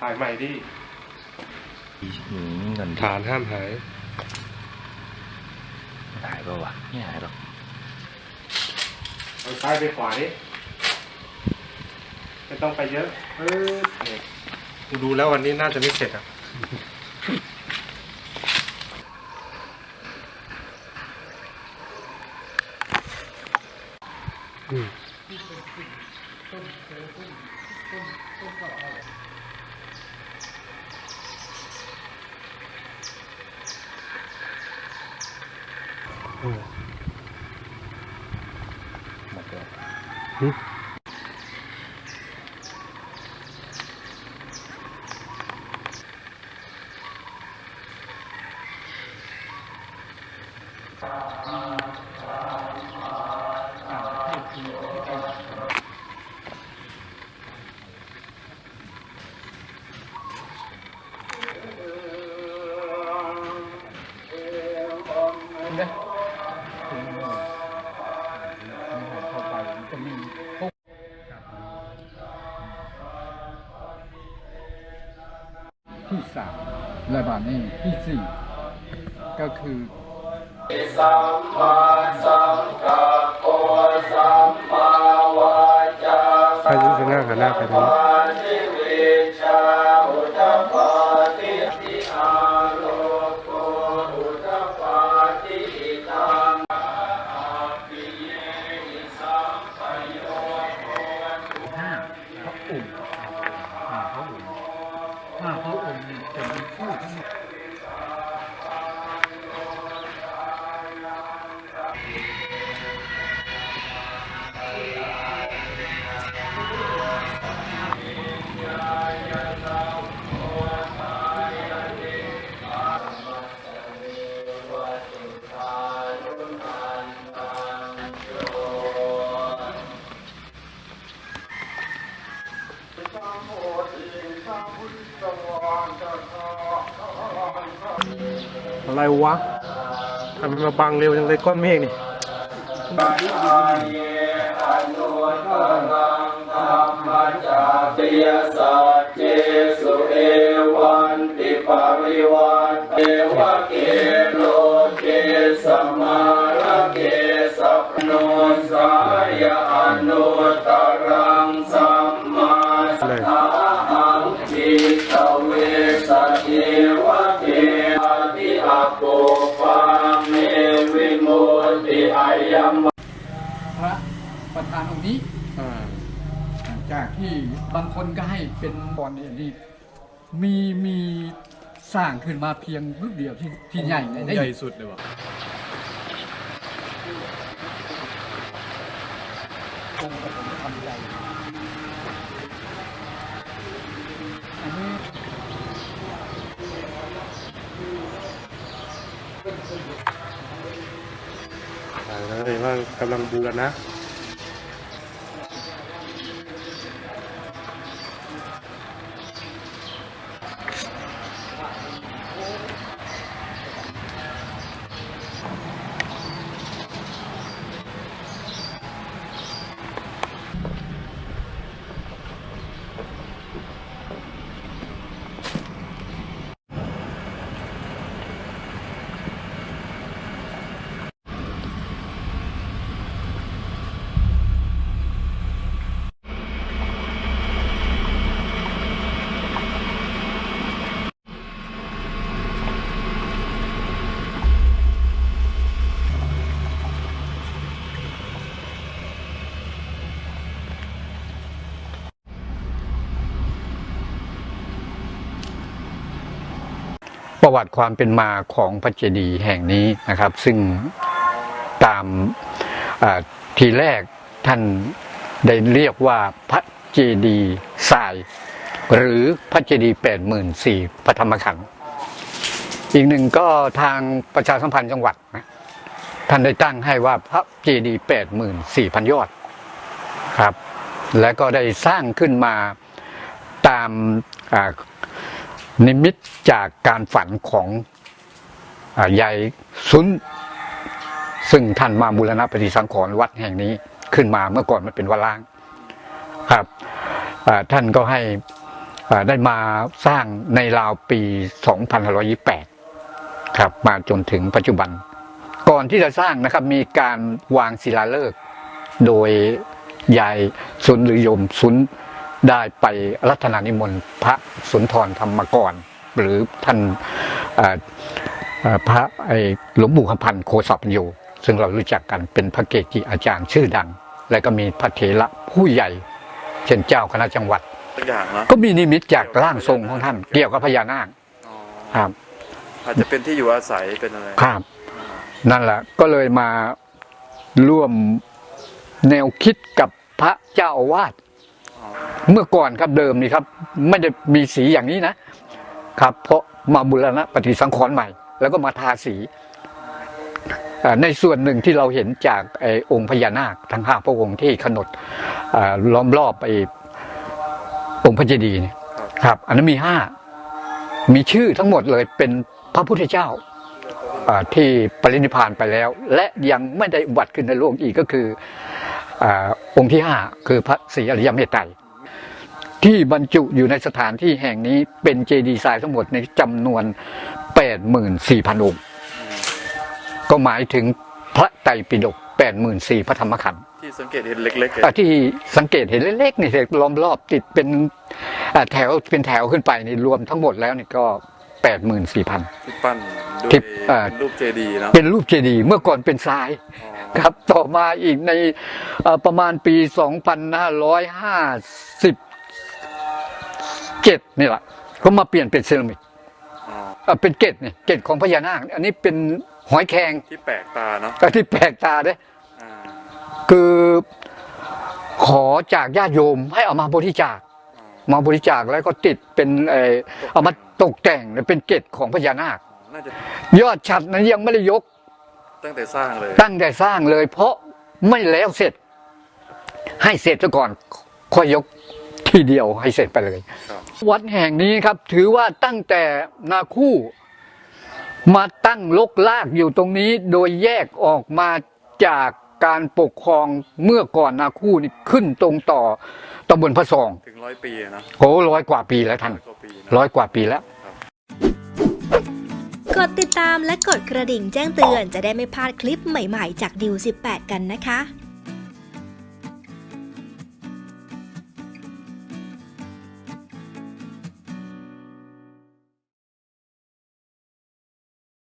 ถ่ายใหม่ดิอืมเงินฐานห้ามหายหายเปล่าวะไม่หายหรอกเอาซ้ายไปขวาดิไม่ต้องไปเยอะเออเนี่ยกูดูแล้ววันนี้น่าจะไม่เสร็จอะอืม อืมหมดแล้วหึ ที่สามและบานี้ที่สี่ก็คือไปที่ข้างหน้าหันหน้าไปทางนี้ห้า อะไรวะทำไมมาบังเร็วจังเลยก้อนเมฆนี่ติยสัจเจสุเอวันติปาริวัตเอวะเกโลเกสมาระเกสัพโนสายอนุตรัง ประธานองค์นี้อ่าจากที่บางคนก็ให้เป็นบอลเนี่ยนี่มีมีสร้างขึ้นมาเพียงรูปเดียวที่ที่ใหญ่ในได้ใหญ่สุดเลยวะองค์ปฐมธรรมใหญ่อันนี้อ่าแล้วเห็นว่ากำลังบูรณะ ประวัติความเป็นมาของพระเจดีย์แห่งนี้นะครับ ซึ่งตามทีแรกท่านได้เรียกว่าพระเจดีย์ทราย หรือพระเจดีย์แปดหมื่นสี่พระธรรมขันธ์อีกหนึ่งก็ทางประชาสัมพันธ์จังหวัดนะท่านได้ตั้งให้ว่าพระเจดีย์แปดหมื่นสี่พันยอดครับ และก็ได้สร้างขึ้นมาตามา นิมิตจากการฝันของอยายซุนซึ่งท่านมาบูรณะปฏิสังขรณ์วัดแห่งนี้ขึ้นมาเมื่อก่อนมันเป็นวัดล้างครับท่านก็ให้ได้มาสร้างในราวปี 2528 ครับ มาจนถึงปัจจุบัน ก่อนที่จะสร้างนะครับ มีการวางศิลาฤกษ์โดยยายสุนหรือยมสุน ได้ไปรัตนานิมนต์พระสุนทรธรรมกร หรือท่านอ่าอ่าพระไอ้หลวงปู่คำพันธ์โคสปัญโยซึ่งเรารู้จักกันเป็นพระเกจิอาจารย์ชื่อดัง และก็มีพระเถระผู้ใหญ่ เช่นเจ้าคณะจังหวัดทุกอย่างเนาะก็มีนิมิตจากร่างทรงของท่าน เกี่ยวกับพญานาคอ๋อครับ อาจจะเป็นที่อยู่อาศัยเป็นอะไรครับ นั่นแหละก็เลยมาร่วมแนวคิดกับพระเจ้าอาวาสอ๋อ เมื่อก่อนครับเดิมนี่ครับไม่ได้มีสีอย่างนี้นะครับ เพราะมาบุรณะปฏิสังขรณ์ใหม่ แล้วก็มาทาสีในส่วนหนึ่งที่เราเห็นจากอองค์พญานาคทั้งห้าพระองค์ที่ขนดล้อมรอบไอ้องค์พระเจดีย์นี่ครับ อันนั้นมีห้ามีชื่อทั้งหมดเลยเป็นพระพุทธเจ้าที่ปรินิพพานไปแล้ว และยังไม่ได้อุบัติขึ้นในโลกอีกก็คือ อาองค์ที่ห้าคือพระศรีอริยเมตไตรที่บรรจุอยู่ในสถานที่แห่งนี้เป็นเจดีย์ทรายทั้งหมดในจำนวน 84,000 องค์ ก็หมายถึงพระไตรปิฎก84,000พระธรรมขันธ์ที่สังเกตเห็นเล็กๆอ่าที่สังเกตเห็นเล็กๆนี่ล้อมรอบติดเป็นอ่าแถวเป็นแถวขึ้นไปนี่รวมทั้งหมดแล้วนี่ก็ 84,000ที่ปั้นด้วยที่เอ่อ เป็นรูปเจดีย์เนาะเป็นรูปเจดีย์เมื่อก่อนเป็นทรายอ๋อครับต่อมาอีกในเอ่อประมาณปี 2557 นี่แหละก็มาเปลี่ยนเป็นเซรามิกอ๋อเอ่อเป็นเกตเนี่ยเกตของพญานาค อันนี้เป็นหอยแครงที่แปลกตาเนาะก็ที่แปลกตาเด้อ่าคือขอจากญาติโยมให้เอามาบริจาคอ๋อ มาบริจาคแล้วก็ติดเป็นเอ่อเอามาตกแต่งเป็นเกตของพญานาค น่าจะยอดฉัดนั้นยังไม่ได้ยกตั้งแต่สร้างเลยตั้งแต่สร้างเลย เพราะไม่แล้วเสร็จ ให้เสร็จซะก่อนค่อยยกทีเดียวให้เสร็จไปเลย ครับวัดแห่งนี้ครับ ถือว่าตั้งแต่นาคู่ มาตั้งลกลากอยู่ตรงนี้ โดยแยกออกมาจาก การปกครองเมื่อก่อนนาคู่นี่ขึ้นตรงต่อตำบลพระซองถึงร้อยปีอะเนาะโอ้ร้อยกว่าปีแล้วท่านกว่าปีนะ ร้อยกว่าปีแล้ว กดติดตามและกดกระดิ่งแจ้งเตือนจะได้ไม่พลาดคลิปใหม่ๆ จากดิว18 กันนะคะ